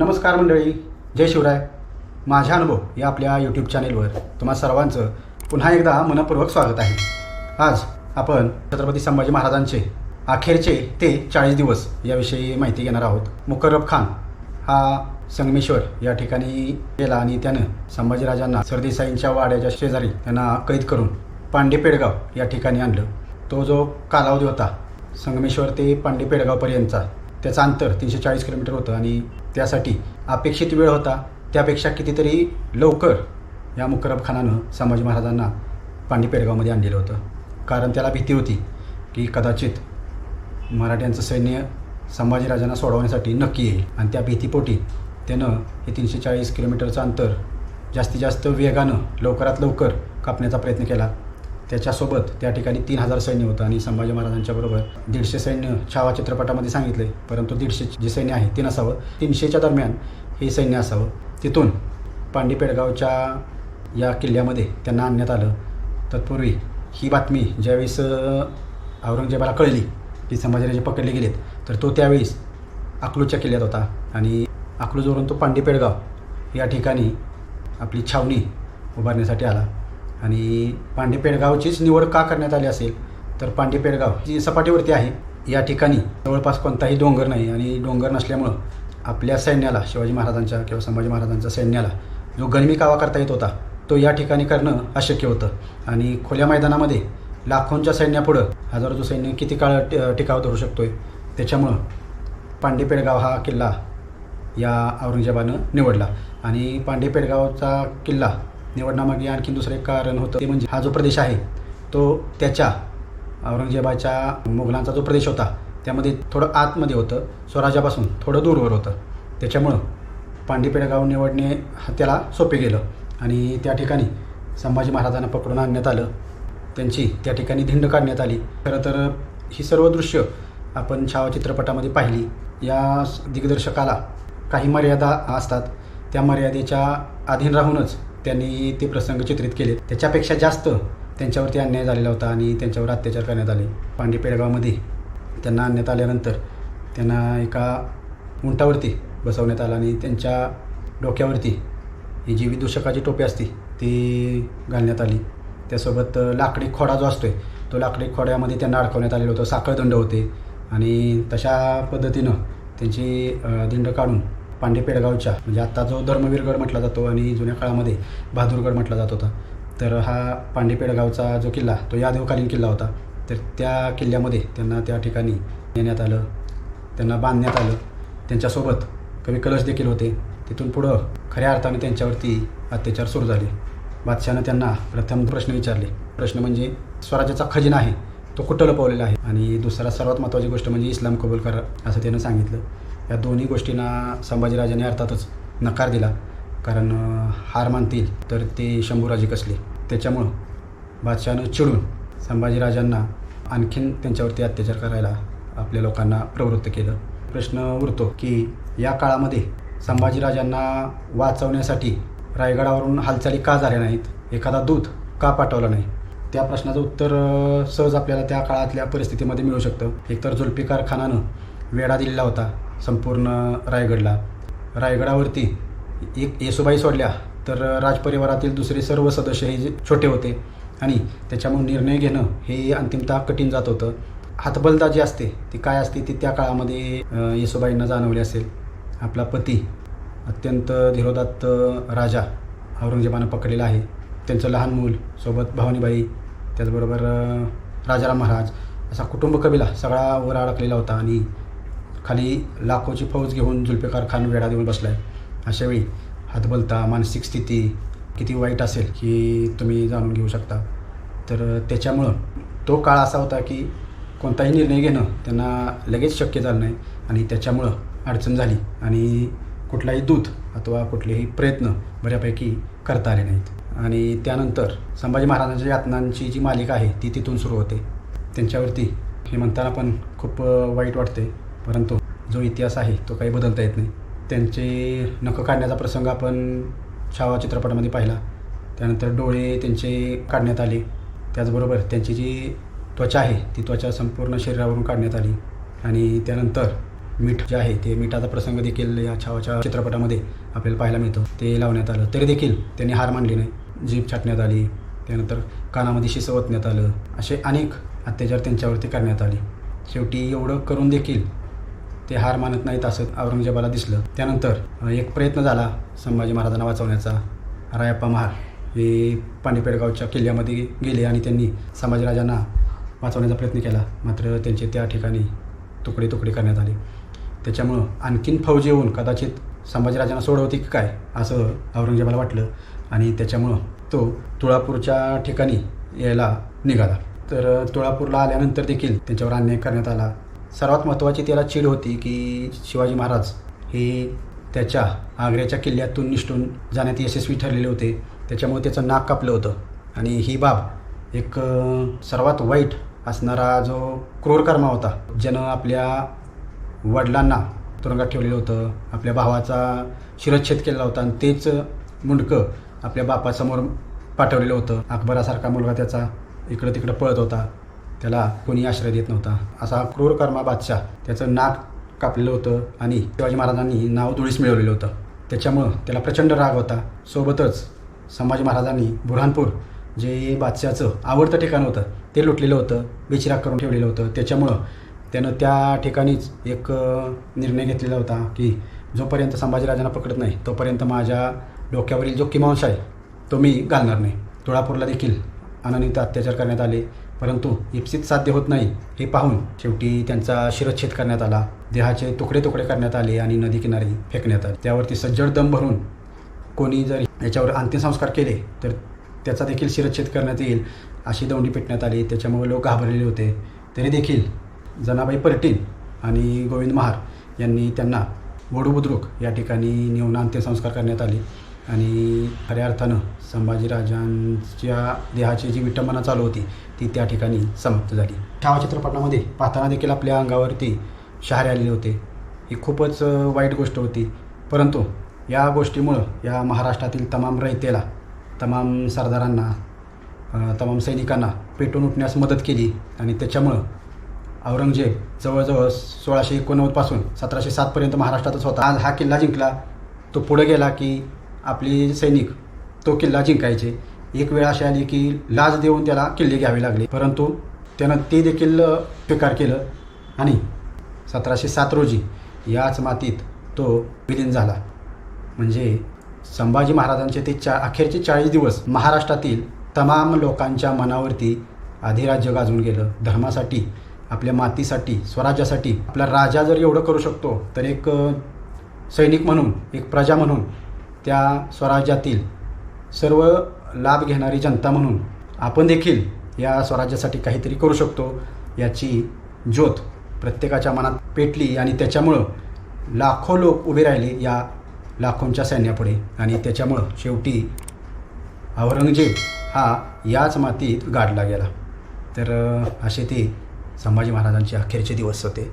नमस्कार मंडळी जय शिवराय. माझा अनुभव या आपल्या यूट्यूब चॅनेलवर तुम्हा सर्वांचं पुन्हा एकदा मनपूर्वक स्वागत आहे. आज आपण छत्रपती संभाजी महाराजांचे अखेरचे ते चाळीस दिवस याविषयी माहिती घेणार आहोत. मुकर्रब खान हा संगमेश्वर या ठिकाणी गेला आणि त्यानं संभाजीराजांना सरदेसाईंच्या वाड्याच्या शेजारी त्यांना कैद करून पांडे पेडगाव या ठिकाणी आणलं. तो जो कालावधी होता संगमेश्वर ते पांडे पेडगावपर्यंतचा त्याचं अंतर तीनशे चाळीस किलोमीटर होतं आणि त्यासाठी अपेक्षित वेळ होता. त्यापेक्षा कितीतरी लवकर या मुकरब खानानं संभाजी महाराजांना पांडी पेडगावमध्ये आणलेलं होतं. कारण त्याला भीती होती की कदाचित मराठ्यांचं सैन्य संभाजीराजांना सोडवण्यासाठी नक्की येईल. आणि त्या भीतीपोटी त्यानं हे तीनशे चाळीस किलोमीटरचं अंतर जास्तीत जास्त वेगानं लवकरात लवकर कापण्याचा प्रयत्न केला. त्याच्यासोबत त्या ठिकाणी तीन हजार सैन्य होतं आणि संभाजी महाराजांच्या बरोबर दीडशे सैन्य छावा चित्रपटामध्ये सांगितले. परंतु दीडशे जे सैन्य आहे ते नसावं तीनशेच्या दरम्यान हे सैन्य असावं. तिथून पांडी पेडगावच्या या किल्ल्यामध्ये त्यांना आणण्यात आलं. तत्पूर्वी ही बातमी ज्यावेळेस औरंगजेबाला कळली की संभाजीराजे पकडले गेलेत तर तो त्यावेळेस अकलूजच्या किल्ल्यात होता. आणि अकलूजवरून तो पांडी पेडगाव या ठिकाणी आपली छावणी उभारण्यासाठी आला. आणि पांडे पेडगावचीच निवड का करण्यात आली असेल तर पांडे पेडगाव जी सपाटीवरती आहे या ठिकाणी जवळपास कोणताही डोंगर नाही आणि डोंगर नसल्यामुळं आपल्या सैन्याला शिवाजी महाराजांच्या किंवा संभाजी महाराजांच्या सैन्याला जो गणमी कावा करता येत होता तो या ठिकाणी करणं अशक्य होतं. आणि खुल्या मैदानामध्ये लाखोंच्या सैन्यापुढं हजारोचं सैन्य किती काळ ट- टिकाव धरू शकतोय त्याच्यामुळं पांडे पेडगाव हा किल्ला या औरंगजेबानं निवडला. आणि पांडे पेडगावचा किल्ला निवडण्यामागे आणखी दुसरं एक कारण होतं ते म्हणजे हा जो प्रदेश आहे तो त्याच्या औरंगजेबाच्या मुघलांचा जो प्रदेश होता त्यामध्ये थोडं आतमध्ये होतं स्वराज्यापासून थोडं दूरवर होतं. त्याच्यामुळं पांडे गाव निवडणे त्याला सोपे गेलं आणि त्या ठिकाणी संभाजी महाराजांना पकडून आणण्यात आलं. त्यांची त्या ठिकाणी धिंड काढण्यात आली. खरं तर ही सर्व दृश्य आपण छावा चित्रपटामध्ये पाहिली. या दिग्दर्शकाला काही मर्यादा असतात. त्या मर्यादेच्या अधीन राहूनच त्यांनी ते प्रसंग चित्रित केले त्याच्यापेक्षा जास्त त्यांच्यावरती अन्याय झालेला होता आणि त्यांच्यावर अत्याचार करण्यात आले. पांडे पेडगावमध्ये त्यांना आणण्यात आल्यानंतर त्यांना एका उंटावरती बसवण्यात आलं आणि त्यांच्या डोक्यावरती ही जी विदूषकाची टोपी असते ती घालण्यात आली. त्यासोबत लाकडी खोडा जो असतोय तो लाकडी खोड्यामध्ये त्यांना अडकवण्यात आलेलं होतं. साखळदंड होते. आणि तशा पद्धतीनं त्यांची दिंड काढून पांडे पेडगावच्या म्हणजे आत्ता जो धर्मवीरगड म्हटला जातो आणि जुन्या काळामध्ये बहादूरगड म्हटला जात होता. तर हा पांडे पेडगावचा जो किल्ला तो यादवकालीन किल्ला होता. तर त्या किल्ल्यामध्ये त्यांना त्या ठिकाणी नेण्यात आलं त्यांना बांधण्यात आलं. त्यांच्यासोबत कवी कलश देखील होते. तिथून पुढं खऱ्या अर्थाने त्यांच्यावरती अत्याचार सुरू झाले. बादशहानं त्यांना प्रथम प्रश्न विचारले. प्रश्न म्हणजे स्वराज्याचा खजिना आहे तो कुठं लपवलेला आहे? आणि दुसरा सर्वात महत्त्वाची गोष्ट म्हणजे इस्लाम कबूल करा असं त्यानं सांगितलं. या दोन्ही गोष्टींना संभाजीराजांनी अर्थातच नकार दिला. कारण हार मानतील तर ते शंभूराजे कसले? त्याच्यामुळं बादशहानं चिडून संभाजीराजांना आणखीन त्यांच्यावरती अत्याचार करायला आपल्या लोकांना प्रवृत्त केलं. प्रश्न उरतो की या काळामध्ये संभाजीराजांना वाचवण्यासाठी रायगडावरून हालचाली का झाल्या नाहीत? एखादा दूत का पाठवला नाही? त्या प्रश्नाचं उत्तर सहज आपल्याला त्या काळातल्या परिस्थितीमध्ये मिळू शकतं. एकतर जुल्फिकार खानानं वेढा दिलेला होता. संपूर्ण रायगडला. रायगडावरती एक येसुबाई सोडल्या तर राजपरिवारातील दुसरे सर्व सदस्य हे जे छोटे होते आणि त्याच्यामुळे निर्णय घेणं हे अंतिमतः कठीण जात होतं. हातबलदा जी असते ती काय असते ती त्या काळामध्ये येसुबाईंना जाणवली असेल. आपला पती अत्यंत धीरोदात्त राजा औरंगजेबानं पकडलेला आहे. त्यांचं लहान मूल सोबत भवानीबाई त्याचबरोबर राजाराम महाराज असा कुटुंब कबिला सगळा वर अडकलेला होता आणि खाली लाखोची फौज घेऊन जुल्फिकार खान वेढा देऊन बसलाय. अशावेळी हातबलता मानसिक स्थिती किती वाईट असेल की तुम्ही जाणून घेऊ शकता. तर त्याच्यामुळं तो काळ असा होता की कोणताही निर्णय घेणं त्यांना लगेच शक्य झालं नाही आणि त्याच्यामुळं अडचण झाली आणि कुठलाही दूत अथवा कुठलेही प्रयत्न बऱ्यापैकी करता आले नाहीत. आणि त्यानंतर संभाजी महाराजांच्या यातनांची जी मालिका आहे ती तिथून सुरू होते. त्यांच्यावरती हे म्हणताना पण खूप वाईट वाटते परंतु जो इतिहास आहे तो काही बदलता येत नाही. त्यांचे नखं काढण्याचा प्रसंग आपण छावा चित्रपटामध्ये पाहिला. त्यानंतर डोळे त्यांचे काढण्यात आले. त्याचबरोबर त्यांची जी त्वचा आहे ती त्वचा संपूर्ण शरीरावरून काढण्यात आली. आणि त्यानंतर मीठ जे आहे ते मिठाचा प्रसंग देखील या छावाच्या चित्रपटामध्ये आपल्याला पाहायला मिळतो. ते लावण्यात आलं. तरी देखील त्यांनी हार मानली नाही. जीभ छाटण्यात आली. त्यानंतर कानामध्ये शिस ओतण्यात आलं. असे अनेक अत्याचार त्यांच्यावरती करण्यात आले. शेवटी एवढं करून देखील ते हार मानत नाहीत असं औरंगजेबाला दिसलं. त्यानंतर एक प्रयत्न झाला संभाजी महाराजांना वाचवण्याचा. रायप्पा महार हे पांडेपेडगावच्या किल्ल्यामध्ये गेले आणि त्यांनी संभाजीराजांना वाचवण्याचा प्रयत्न केला. मात्र त्यांचे त्या ठिकाणी तुकडे तुकडे करण्यात आले. त्याच्यामुळं आणखीन फौज येऊन कदाचित संभाजीराजांना सोडवते की काय असं औरंगजेबाला वाटलं आणि त्याच्यामुळं तो तुळापूरच्या ठिकाणी यायला निघाला. तर तुळापूरला आल्यानंतर देखील त्यांच्यावर अन्याय करण्यात आला. सर्वात महत्त्वाची त्याला चीड होती की शिवाजी महाराज हे त्याच्या आग्र्याच्या किल्ल्यातून निष्ठून जाण्यात यशस्वी ठरलेले होते. त्याच्यामुळे त्याचं नाक कापलं होतं. आणि ही बाब एक सर्वात वाईट असणारा जो क्रूर कर्मा होता ज्यानं आपल्या वडिलांना तुरुंगात ठेवलेलं होतं आपल्या भावाचा शिरच्छेद केलेला होता आणि तेच मुंडकं आपल्या बापासमोर पाठवलेलं होतं. अकबरासारखा मुलगा त्याचा इकडं तिकडं पळत होता. त्याला कोणी आश्रय देत नव्हता. असा क्रूर कर्मा बादशाह त्याचं नाक कापलेलं होतं आणि शिवाजी महाराजांनी नाव धुळीस मिळवलेलं होतं. त्याच्यामुळं त्याला प्रचंड राग होता. सोबतच संभाजी महाराजांनी बुरहानपूर जे बादशाचं आवडतं ठिकाण होतं ते लुटलेलं होतं बेचिराग करून ठेवलेलं होतं. त्याच्यामुळं त्यानं त्या ठिकाणीच एक निर्णय घेतलेला होता की जोपर्यंत संभाजीराजांना पकडत नाही तोपर्यंत माझ्या डोक्यावरील जो किमांश आहे तो मी घालणार नाही. तुळापूरला देखील अनन्वित अत्याचार करण्यात आले. परंतु इप्सित साध्य होत नाही हे पाहून शेवटी त्यांचा शिरच्छेद करण्यात आला. देहाचे तुकडे तुकडे करण्यात आले आणि नदीकिनारी फेकण्यात आले. त्यावरती सज्जड दम भरून कोणी जर याच्यावर अंत्यसंस्कार केले तर त्याचा देखील शिरच्छेद करण्यात येईल अशी दौंडी पेटण्यात आली. त्याच्यामुळे लोक घाबरलेले होते. तरी देखील जनाबाई पर्टीन आणि गोविंद महार यांनी त्यांना वडूबुद्रुक या ठिकाणी नेऊन अंत्यसंस्कार करण्यात आले. आणि खऱ्या अर्थानं संभाजीराजांच्या देहाची जी विटंबना चालू होती ती त्या ठिकाणी समाप्त झाली. छावा चित्रपटामध्ये पाहताना देखील आपल्या अंगावरती शहारे आलेले होते. ही खूपच वाईट गोष्ट होती. परंतु या गोष्टीमुळं या महाराष्ट्रातील तमाम रयतेला तमाम सरदारांना तमाम सैनिकांना पेटून उठण्यास मदत केली आणि त्याच्यामुळं औरंगजेब जवळजवळ सोळाशे एकोणनव्वदपासून सतराशे सातपर्यंत महाराष्ट्रातच होता. आज हा किल्ला जिंकला. तो पुढे गेला की आपले सैनिक तो किल्ला जिंकायचे. एक वेळ अशी आली की लाज देऊन त्याला किल्ले घ्यावे लागले. परंतु त्यानं ते देखील स्वीकार केलं आणि सतराशे सात रोजी याच मातीत तो विलीन झाला. म्हणजे संभाजी महाराजांचे ते चा अखेरचे चाळीस दिवस महाराष्ट्रातील तमाम लोकांच्या मनावरती अधिराज्य गाजून गेलं. धर्मासाठी आपल्या मातीसाठी स्वराज्यासाठी. आपला राजा जर एवढं करू शकतो तर एक सैनिक म्हणून एक प्रजा म्हणून त्या स्वराज्यातील सर्व लाभ घेणारी जनता म्हणून आपण देखील या स्वराज्यासाठी काहीतरी करू शकतो याची ज्योत प्रत्येकाच्या मनात पेटली आणि त्याच्यामुळं लाखो लोक उभे राहिले या लाखोंच्या सैन्यापुढे आणि त्याच्यामुळं शेवटी औरंगजेब हा याच मातीत गाडला गेला. तर असे ते संभाजी महाराजांचे अखेरचे दिवस होते.